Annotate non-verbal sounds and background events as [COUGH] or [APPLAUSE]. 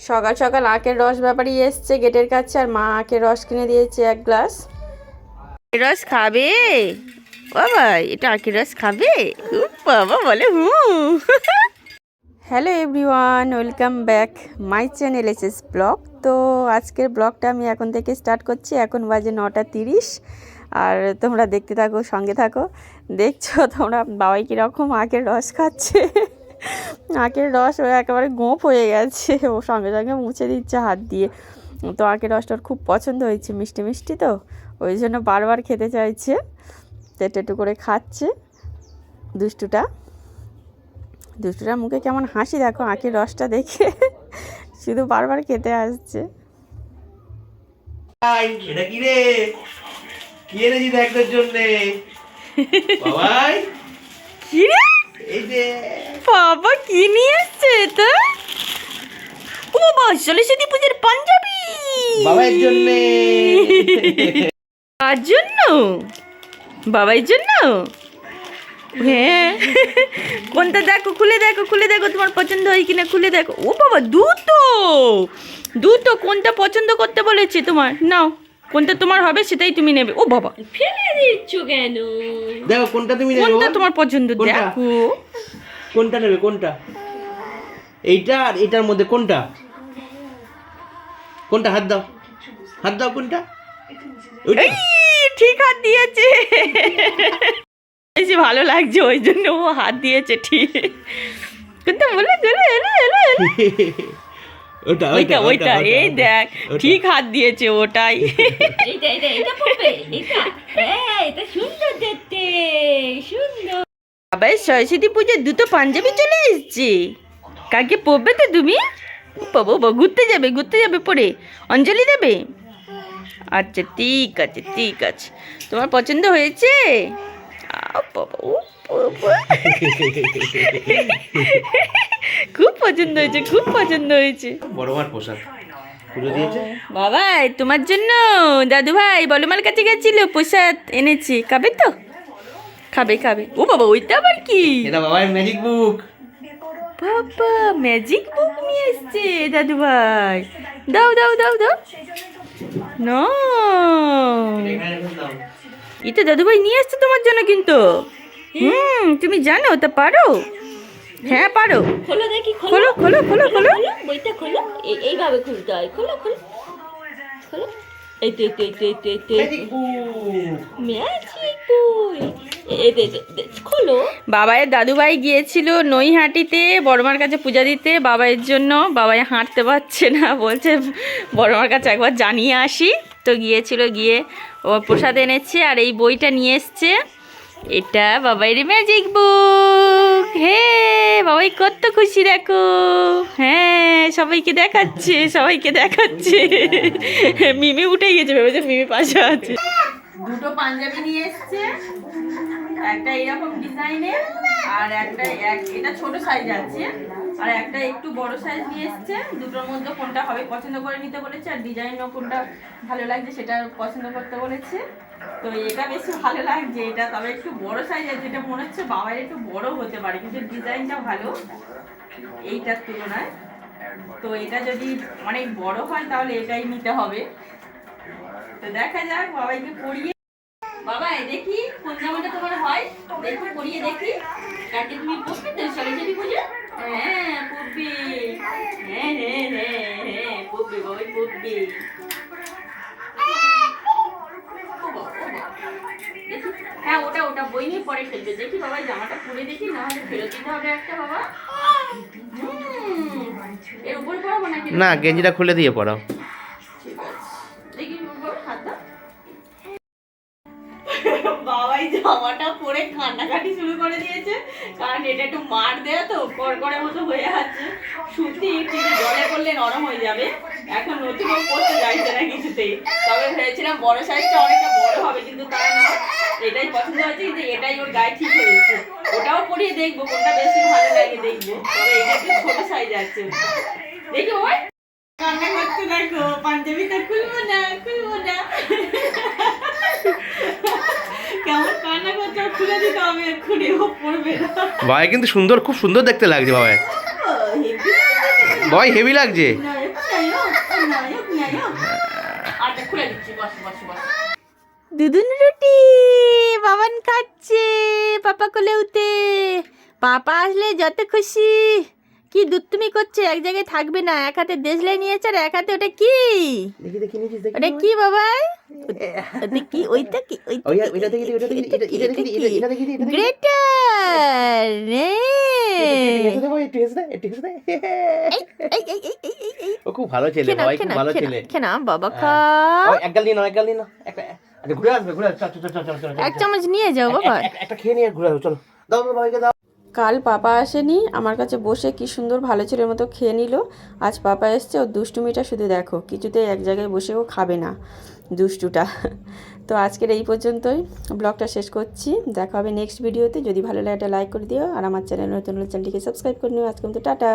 সকাল সকাল আখের রস ব্যাপারই এসছে গেটের কাছে আর মা আখের রস কিনে দিয়েছে এক গ্লাস। রস খাবে? বাবা এটা আখের রস খাবে? বাবা বলে হুম hello everyone welcome back my channel S S vlog তো আজকের ব্লগটা আমি এখন থেকে স্টার্ট করছি এখন বাজে নটা তিরিশ আর তোমরা দেখতে থাকো সঙ্গে থাকো। দেখছ তোমরা বাবাই কীরকম আখের রস খাচ্ছে। আখের রস ও একেবারে গোঁপ হয়ে গেছে। ও সঙ্গে সঙ্গে মুছে দিচ্ছে হাত দিয়ে। তো আখের রসটা ওর খুব পছন্দ হয়েছে মিষ্টি মিষ্টি তো। ওই জন্য বারবার খেতে চাইছে। একটু করে খাচ্ছে দুষ্টুটা। দুষ্টুটার মুখে কেমন হাসি দেখো আখের রসটা দেখে। শুধু বারবার খেতে আসছে। এটা কি রে? কি এনেছি দেখ জন্যে? [LAUGHS] বাবাই কি রে? এই যে। বাবা কি নিয়ে এসছে তো ও বাবা সরস্বতী পুজোর পাঞ্জাবি। বাবার জন্যে। কার জন্য? বাবার জন্য? হ্যাঁ। কোনটা দেখো খুলে দেখো খুলে দেখো তোমার পছন্দ হয় কিনা খুলে দেখো। ও বাবা দুটো! দুটো কোনটা পছন্দ করতে বলেছে তোমার? নাও কোনটা তোমার হবে সেটাই তুমি নেবে। ও বাবা ফেলে দিচ্ছ কেন? দেখো কোনটা তুমি নেবে কোনটা তোমার পছন্দ? দেখো। কোনটা নেবে কোনটা? এইটা আর এটার মধ্যে কোনটা? কোনটা হাত দাও। হাত দাও কোনটা? ঠিক হাত দিয়েছে। বেশি ভালো লাগছে ওই জন্য ও হাত দিয়েছে ঠিক। কিন্তু বলে চলে এলো এলো এলো ওটা ওইটা ওইটা এই দেখ ঠিক হাত দিয়েছে ওটাই। এইটা এইটা এটা এটা সুন্দর আবার সরস্বতী পুজোর দুটো পাঞ্জাবি চলে এসছে। কাকে পরবে তো তুমি? বাবা বাবা ঘুরতে যাবে ঘুরতে যাবে পরে। অঞ্জলি দেবে? আচ্ছা ঠিক আছে ঠিক আছে। তোমার পছন্দ হয়েছে? বাবা, খুব পছন্দ হয়েছে খুব পছন্দ হয়েছে। বড় মার পোশাক। বাবাই তোমার জন্য। দাদু ভাই বলমার কাছে গেছিল পোশাক এনেছি। খাবে তো? খাবে খাবে। ও বাবা ওইটা আবার কি? এটা বাবার ম্যাজিক বুক বাবা ম্যাজিক বুক নিয়ে এসছে দাদু ভাই দাও দাও দাও দাও। না এটা দাদু ভাই নিয়ে এসছে তোমার জন্য কিন্তু। হুম তুমি জানো তা পারো। হ্যাঁ পারো। খোলো দেখি খোলো। খোলো খোলো খোলো খোলো। বইটা খোলো। এই- এইভাবে খুলতে হয়। খোলো খোলো। খোলো। এই তো এই তো এই তো এই তো ম্যাজিক বুক ম্যাজিক বই বাবাইয়ের দাদুভাই গিয়েছিল নৈহাটিতে বড়মার কাছে পূজা দিতে। বাবাইয়ের জন্য বাবাই হাঁটতে পারছে না বলছে বড়মার কাছে একবার জানিয়ে আসি। তো গিয়েছিল গিয়ে ও প্রসাদ এনেছে আর এই বইটা নিয়ে এসছে। এটা বাবাইয়ের ম্যাজিক বুক হে বাবাই কত খুশি দেখো। হ্যাঁ সবাইকে দেখাচ্ছে সবাইকে দেখাচ্ছে। মিমি উঠে গেছে ভেবেছে মিমি পাশে আছে। দুটো পাঞ্জাবি নিয়ে এসছে। একটা এরকম ডিজাইনের আর একটা এক- এটা ছোট সাইজ আছে। আর একটা একটু বড় সাইজ নিয়ে এসছে। দুটোর মধ্যে কোনটা হবে পছন্দ করে নিতে বলেছে আর ডিজাইনও কোনটা ভালো লাগছে সেটা পছন্দ করতে বলেছে। তো এটা বেশি ভালো লাগছে এটা। তবে একটু বড় সাইজ আছে যেটা মনে হচ্ছে বাবার একটু বড় হতে পারে, কিন্তু ডিজাইনটা ভালো এইটার তুলনায়। তো এটা যদি অনেক বড় হয় তাহলে এটাই নিতে হবে। তো দেখা যাক বাবাইকে পরিয়ে বাবা এই দেখি কোন জামাটা তোমার হয়? দেখো পরিয়ে দেখি। কাকে তুমি পরবে তো সরস্বতী পুজো? হ্যাঁ পরবে হ্যাঁ হ্যাঁ হ্যাঁ হ্যাঁ পরবে পরবে। দেখি, হ্যাঁ ওটা ওটা বই নিয়ে পরে খেলবে দেখি বাবা জামাটা পরে দেখি না হলে ফেরত দিতে হবে একটা বাবা। এর উপর পরাবো নাকি? না গেঞ্জিটা খুলে দিয়ে পড়াও ঠিক আছে। দেখি হাত দাও। বাবাই জামাটা পরে কান্নাকাটি শুরু করে দিয়েছে। কারণ এটা একটু মার দেয় তো, কড়কড়ের মতো হয়ে আছে সুতি কিন্তু জলে করলে নরম হয়ে যাবে। এখন নতুন ও পড়তে যাইছে না কিছুতেই। তবে ভেবেছিলাম বড় সাইজটা অনেকটা বড় হবে, কিন্তু তা না। এটাই পছন্দ হয়েছে কিন্তু এটাই ওর গায়ে ঠিক হয়েছে ওটাও পরিয়ে দেখব, কোনটা বেশি ভালো লাগে দেখব। তবে এটা একটু ছোট সাইজ আছে। দেখি ওই। দেখো পাঞ্জাবিটা খুলবো না খুলবো না। কেমন কান্না করছে খুলে দিতে হবে এক্ষুনি ও পড়বে না। কিন্তু সুন্দর খুব সুন্দর দেখতে লাগছে বাবাই হেভি বাবাই হেভি লাগছে। না, এ খুলে দিচ্ছি বস বস বস দুদুন রুটি বাবান খাচ্ছে পাপা কোলে উঠে। পাপা আসলে যত খুশি। কি দুত্তুমি করছে? এক জায়গায় থাকবে না এক হাতে দেশলাই নিয়েছে আর এক হাতে ওটা কি? দেখি দেখি নিয়েছিস দেখি ওটা কি বাবা? [LAUGHS] ওটা কি? ওইটা কি? ওই ওইটা দেখি ওইটা দেখি এটা এটা দেখি এটা এটা দেখি এটা দেখি। গ্রেটার নে এটা দেবো এই টেস্ট দে এই টেস্ট দে এই, এই, এই, এই, এই, এই, এই। ও খুব ভালো ছেলে ভাই খুব ভালো ছেলে। খেনা, বাবা হ্যাঁ। খা এক গাল নিয়ে নাও এক গাল নিয়ে নাও একটা আচ্ছা ঘুরে আসবে ঘুরে চল চল চল চল এক চামচ নিয়ে যাও বাবা। একটা খেয়ে নিয়ে ঘুরে আসবে চলো। দাও দাও ভাইকে দাও। কাল পাপা আসেনি। আমার কাছে বসে কি সুন্দর ভালো ছেলের মতো খেয়ে নিল। আজ পাপা এসছে, ওর দুষ্টুমিটা শুধু দেখো কিছুতে এক জায়গায় বসে ও খাবে না, দুষ্টুটা। তো আজকের এই পর্যন্তই, ব্লগটা শেষ করছি। দেখা হবে নেক্সট ভিডিওতে যদি ভালো লাগে একটা লাইক করে দিও, আর আমার চ্যানেল নতুন চ্যানেলটিকে সাবস্ক্রাইব করে নিও। আজকে তো টাটা।